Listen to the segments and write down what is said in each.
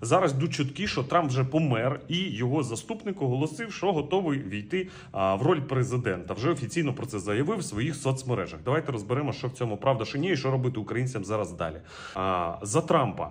Зараз йдуть чутки, що Трамп вже помер, і його заступник оголосив, що готовий війти в роль президента. Вже офіційно про це заявив в своїх соцмережах. Давайте розберемо, що в цьому правда, що ні, і що робити українцям зараз далі. За Трампа.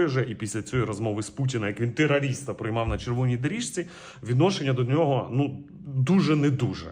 же. І після цієї розмови з Путіна, як він терориста приймав на червоній доріжці, відношення до нього ну дуже не дуже.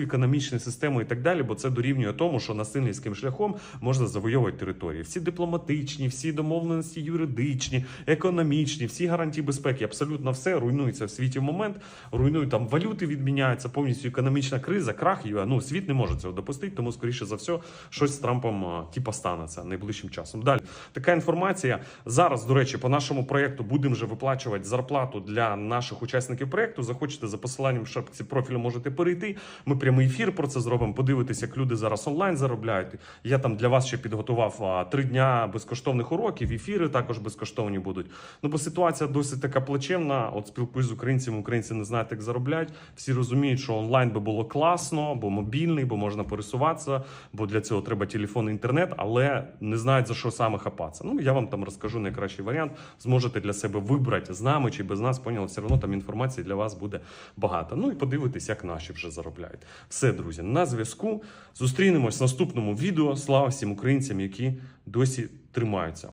економічну систему і так далі, бо це дорівнює тому, що насильницьким шляхом можна завойовувати території. Всі дипломатичні, всі домовленості юридичні, економічні, всі гарантії безпеки, абсолютно все руйнується в світі в момент. Руйнують там валюти, відміняються повністю економічна криза, крах. І, ну світ не може цього допустити, тому скоріше за все, щось з Трампом типа станеться найближчим часом. Далі така інформація зараз. До речі, по нашому проекту будемо вже виплачувати зарплату для наших учасників проекту. Захочете за посиланням в шапці профілю можете перейти. Ми прямий ефір про це зробимо. Подивитися, як люди зараз онлайн заробляють. Я там для вас ще підготував три дня безкоштовних уроків. Ефіри також безкоштовні будуть. Ну бо ситуація досить така плачевна. От спілкуюсь з українцями. Українці не знають, як заробляють. Всі розуміють, що онлайн би було класно, бо мобільний, бо можна пересуватися, бо для цього треба телефон і інтернет, але не знають за що саме хапатися. Ну я вам там розкажу найкращий варіант. Зможете для себе вибрати з нами чи без нас. Поняли, все одно там інформації для вас буде багато. Ну і подивитись, як наші вже заробляють. Все, друзі, на зв'язку. Зустрінемось в наступному відео. Слава всім українцям, які досі тримаються.